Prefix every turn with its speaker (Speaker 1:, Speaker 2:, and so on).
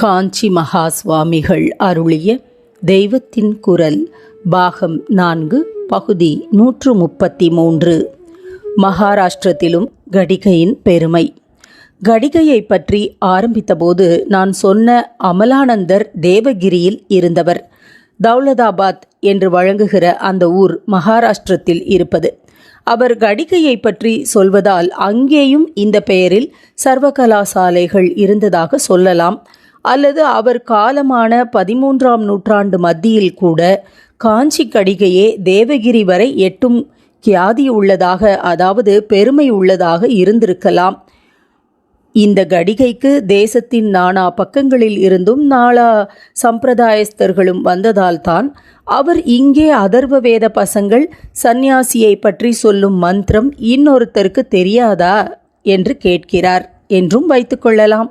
Speaker 1: காஞ்சி மகா சுவாமிகள் அருளிய தெய்வத்தின் குரல் பாகம் நான்கு பகுதி நூற்று முப்பத்தி மூன்று. மகாராஷ்டிரத்திலும் கடிகையின் பெருமை. கடிகையை பற்றி ஆரம்பித்தபோது நான் சொன்ன அமலானந்தர் தேவகிரியில் இருந்தவர். தௌலதாபாத் என்று வழங்குகிற அந்த ஊர் மகாராஷ்டிரத்தில் இருப்பது. அவர் கடிகையை பற்றி சொல்வதால் அங்கேயும் இந்த பெயரில் சர்வகலாசாலைகள் இருந்ததாக சொல்லலாம். அல்லது அவர் காலமான பதிமூன்றாம் நூற்றாண்டு மத்தியில் கூட காஞ்சி கடிகையே தேவகிரி வரை எட்டும் கியாதி உள்ளதாக அதாவது பெருமை உள்ளதாக இருந்திருக்கலாம். இந்த கடிகைக்கு தேசத்தின் நானா பக்கங்களில் இருந்தும் நாளா சம்பிரதாயஸ்தர்களும் வந்ததால்தான் அவர் இங்கே அதர்வ வேத பசங்கள் சந்நியாசியை பற்றி சொல்லும் மந்திரம் இன்னொருத்தருக்கு தெரியாதா என்று கேட்கிறார் என்றும் வைத்துக்கொள்ளலாம்